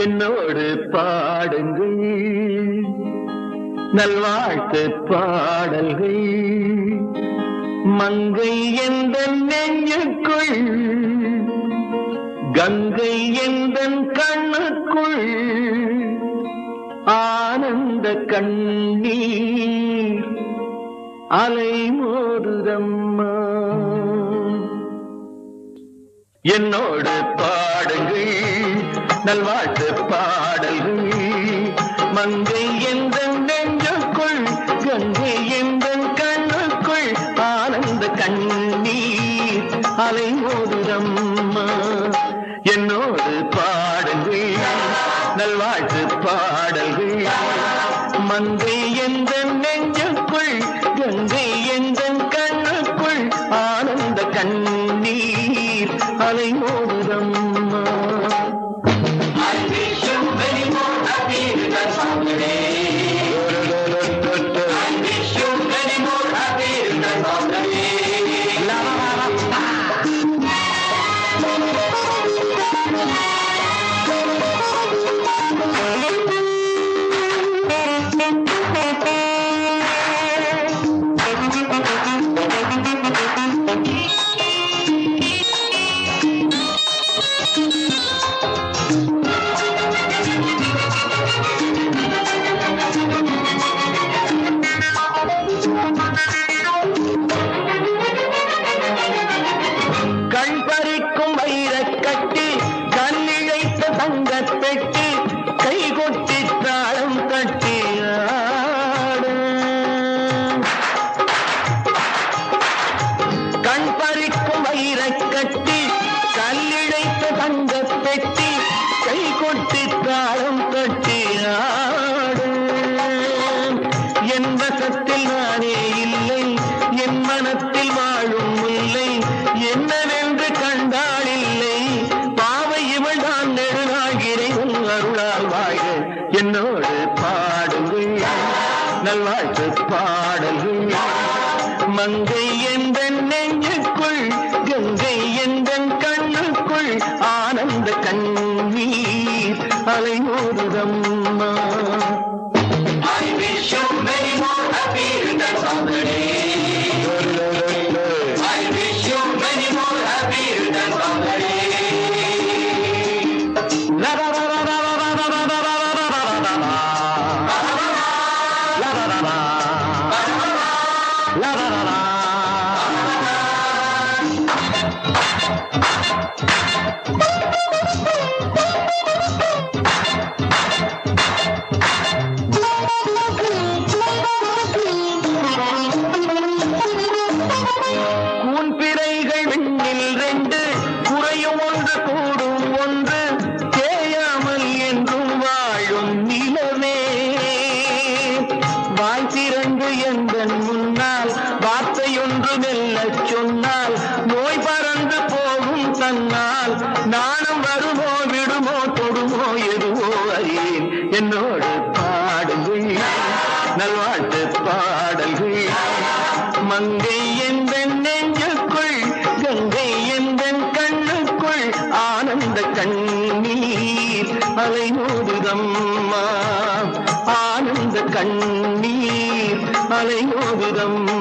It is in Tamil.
என்னோடு பாடுங்கள். நல்வாழ்த்து பாடல்கள். மங்கை எந்த நெஞ்சுக்குள். கங்கை எந்த கண்ணுக்குள். ஆனந்த கண்ணீர் அலை மோதுதம்மா. என்னோடு பாடுங்கள். நல்வாழ்த்து பாடல்கள் மங்கை எந்த நெஞ்சுக்குள் கங்கை எந்த கண்ணுக்குள் ஆனந்த கண்ணீர் அலை மோதுதம்மா என்னோடு பாடுங்கள். நல்வாழ்த்து பாடல்கள். மங்கை எந்த நெஞ்சுக்குள் கங்கை எந்த கண்ணுக்குள் ஆனந்த கண்ணீர் அலை மோதுதம்மா கண் மனத்தில் வாழும் இல்லை என்னவென்று கண்டால் இல்லை. பாவை இவள் தான் நெடுநாள்கிறேன் அருளால் வாழ்க என்னோடு பாடுங்கள். நல்வாழ்த்து பாடல்கள். மங்கை எந்த நெஞ்சுக்குள் கங்கை எந்த கண்ணுக்குள் ஆனந்த கண்ணீர் அலைமோதுதம்மா. I wish you many more happy returns of the day. கூன்பிறைகள் விண்ணில் ரெண்டு குறையும் ஒன்று கூடும் ஒன்று தேயாமல் என்றும் வாழும் நிலவே வாய் திறந்து எந்த முன்னால் வார்த்தையொன்று மெல்லச் சொன்னால் நோய் பறந்து போகும் தன்னால். நாணம் வருமோ விடுமோ தொடுமோ எதுவோ அறியேன். என்னோடு மங்கை எந்த நெஞ்சுக்குள் கங்கை எந்த கண்ணுக்குள் ஆனந்த கண்ணீர் அலைமோதுதம்மா. ஆனந்த கண்ணீர் அலைமோதுதம்மா.